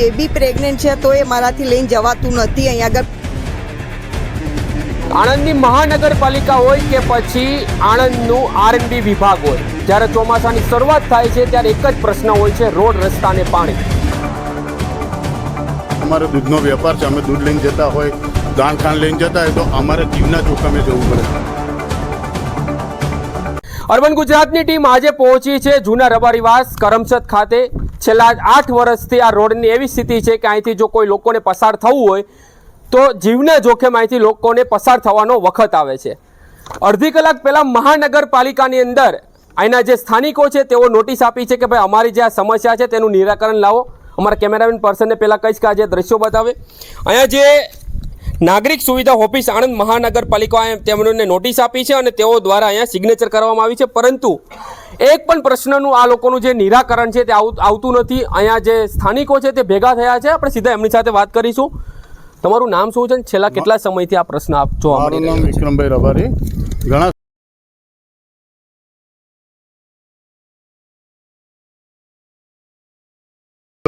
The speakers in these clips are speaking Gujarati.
બેબી પ્રેગ્નન્ટ છે તો એ મારાથી લઈને જવાતું નથી. અહીંયા આગળ આણંદની મહાનગરપાલિકા હોય કે પછી આણંદનું આરએનબી વિભાગ હોય જ્યારે ચોમાસાની શરૂઆત થાય છે ત્યારે એક જ પ્રશ્ન હોય છે રોડ રસ્તા અને પાણી. અમારો દૂધનો વેપાર છે અમે દૂધ લઈને જતા હોય દાણ ખાણ લઈને જતા હોય તો અમારે જીવના જોખમે જવું પડે. અર્બન ગુજરાતની ટીમ આજે પહોંચી છે જૂના રબારીવાસ કરમસદ ખાતે. છેલ્લા આઠ વર્ષથી આ રોડની એવી સ્થિતિ છે કે અહીંથી જો કોઈ લોકોને પસાર થવું હોય, તો જીવના જોખમ અહીંથી લોકોને પસાર થવાનો વખત આવે છે. અડધી કલાક પહેલાં મહાનગરપાલિકાની અંદર અહીંના જે સ્થાનિકો છે, તેઓ નોટિસ આપી છે કે ભાઈ અમારી જે આ સમસ્યા છે, તેનું નિરાકરણ લાવો. અમારા કેમેરામેન પર્સનને પહેલાં કહીશ કે આ જે દ્રશ્યો બતાવે. અહીંયા જે નાગરિક સુવિધા ઓફિસ આણંદ મહાનગરપાલિકા તેમને નોટિસ આપી છે અને તેઓ દ્વારા અહીંયા સિગ્નેચર કરવામાં આવી છે. પરંતુ એક પણ પ્રશ્નનું આ લોકોનું જે નિરાકરણ છે તે આવતું નથી. અહીંયા જે સ્થાનિકો છે તે ભેગા થયા છે. આપણે સીધા એમની સાથે વાત કરીશું. તમારું નામ શું છે છેલ્લા કેટલા સમયથી આ પ્રશ્ન આપ જોવા મળી વિક્રમભાઈ રબારી. ઘણા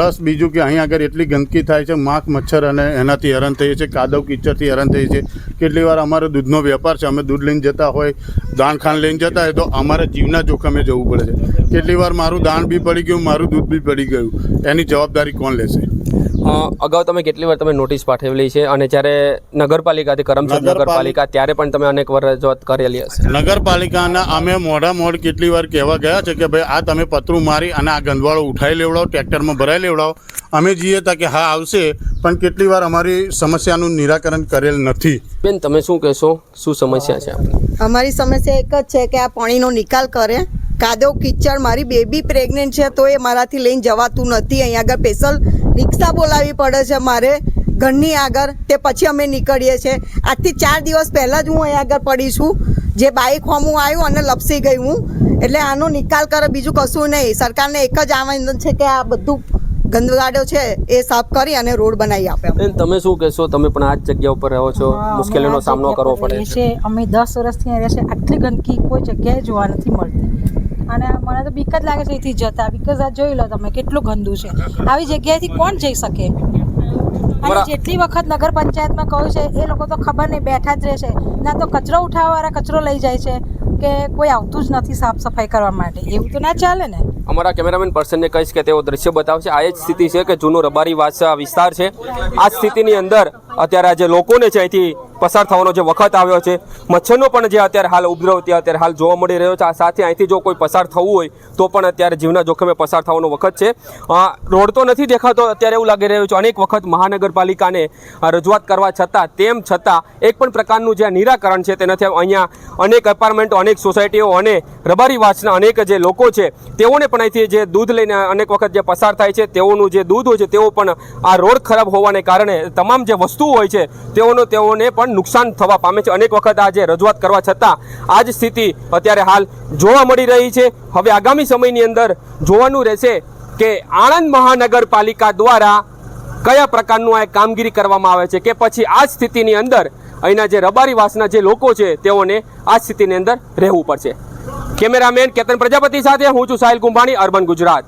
પ્લસ બીજું કે અહીં આગળ એટલી ગંદકી થાય છે, માખ, મચ્છર અને એનાથી હેરાન થઈએ છીએ, કાદવ, કીચડથી હેરાન થઈએ છીએ. કેટલી વાર અમારો દૂધનો વેપાર છે, અમે દૂધ લઈને જતા હોય, દાણ ખાંડ લઈને જતા હોય, તો અમારે જીવના જોખમે જવું પડે છે. કેટલી વાર મારું દાણ બી પડી ગયું, મારું દૂધ બી પડી ગયું. એની જવાબદારી કોણ લેશે? અગાઉ તમે કેટલી વાર તમે નોટિસ પાઠવેલી છે અને જ્યારે નગરપાલિકાથી કરમસદ નગરપાલિકા- ત્યારે પણ તમે અનેક વાર રજૂઆત કરેલી હશે. નગરપાલિકાના અમે મોઢા મોઢ કેટલી વાર કહેવા ગયા છે કે ભાઈ આ તમે પતરું મારી અને આ ગંદવાળો ઉઠાવી લેવડાવો ટ્રેક્ટરમાં ભરાઈ લેવડાવો. અમે જઈએ તા કે હા આવશે પણ કેટલી વાર અમારી સમસ્યાનું નિરાકરણ કરેલ નથી. બેન તમે શું કહેશો? શું સમસ્યા છે અમારી સમસ્યા એક જ છે કે આ પાણીનો નિકાલ કરે. કાદવ કિચડ મારી બેબી પ્રેગ્નેન્ટ છે તો એ મારાથી લઈને જવાતું નથી. અહીંયા આગળ સ્પેશિયલ રિક્ષા બોલાવવી પડે છે મારે ઘરની આગળ તે પછી અમે નીકળીએ છીએ. આજથી ચાર દિવસ પહેલાં જ હું અહીંયા આગળ પડી છું. જે બાઇક હોમું આવ્યું અને લપસી ગઈ હું. એટલે આનો નિકાલ કરે બીજું કશું નહીં. સરકારને એક જ આવેદન છે કે આ બધું ગંદગાડો છે એ સાફ કરી અને રોડ બનાવી આપે તમે શું કહેશો? તમે પણ આ જ જગ્યા ઉપર રહો છો. મુશ્કેલીનો સામનો કરવો પડે છે. અમે દસ વર્ષથી અહીંયા રહે છે આટલી ગંદકી કોઈ જગ્યાએ જોવા નથી મળતી અને મને તો બીક જ લાગે છે અહીંથી જતા. બીકોઝ આ જોઈ લો તમે કેટલું ગંદુ છે. આવી જગ્યાએથી કોણ જઈ શકે? અને જેટલી વખત નગર પંચાયતમાં કહ્યું છે એ લોકો તો ખબર નહીં બેઠા જ રહેશે. ના તો કચરો ઉઠાવવાવાળા કચરો લઈ જાય છે કે કોઈ આવતું જ નથી સાફ સફાઈ કરવા માટે. એવું તો ના ચાલે ને? અમારા કેમેરામેન પર્સનને કહીશ કે તેઓ દ્રશ્ય બતાવશે. આ એ જ સ્થિતિ છે કે જૂનો રબારી વાસ વિસ્તાર છે. આ સ્થિતિની અંદર અત્યારે આ જે લોકોને છે અહીંથી પસાર થવાનો જે વખત આવ્યો છે, મચ્છરનો પણ જે અત્યારે હાલ ઉપદ્રવ ત્યાં અત્યારે હાલ જોવા મળી રહ્યો છે. આ સાથે અહીંથી જો કોઈ પસાર થવું હોય, તો પણ અત્યારે જીવના જોખમે પસાર થવાનો વખત છે. રોડ તો નથી દેખાતો, અત્યારે એવું લાગી રહ્યું છે. અનેક વખત મહાનગરપાલિકાને રજૂઆત કરવા છતાં, તેમ છતાં એક પણ પ્રકારનું જે નિરાકરણ છે તેનાથી અહીંયા અનેક એપાર્ટમેન્ટો અનેક સોસાયટીઓ અને રબારી વાસના અનેક જે લોકો છે, તેઓને પણ અહીંથી જે દૂધ લઈને અનેક વખત જે પસાર થાય છે, તેઓનું જે દૂધ હોય છે, તેઓ પણ આ રોડ ખરાબ હોવાને કારણે તમામ જે વસ્તુઓ હોય છે, તેઓનો તેઓને પણ નુકસાન થવા પામે છે. અનેક વખત આજે રજૂઆત કરવા છતાં આ જ સ્થિતિ અત્યારે હાલ જોવા મળી રહી છે. હવે આગામી સમયની અંદર જોવાનું રહેશે કે આણંદ મહાનગરપાલિકા દ્વારા કયા પ્રકારનું આ કામગીરી કરવામાં આવે છે કે પછી આ સ્થિતિની અંદર અહીંના જે રબારીવાસના જે લોકો છે, તેઓને આ સ્થિતિની અંદર રહેવું પડશે. કેમેરામેન કેતન પ્રજાપતિ સાથે હું છું સાહિલ કુંભાણી, અર્બન ગુજરાત.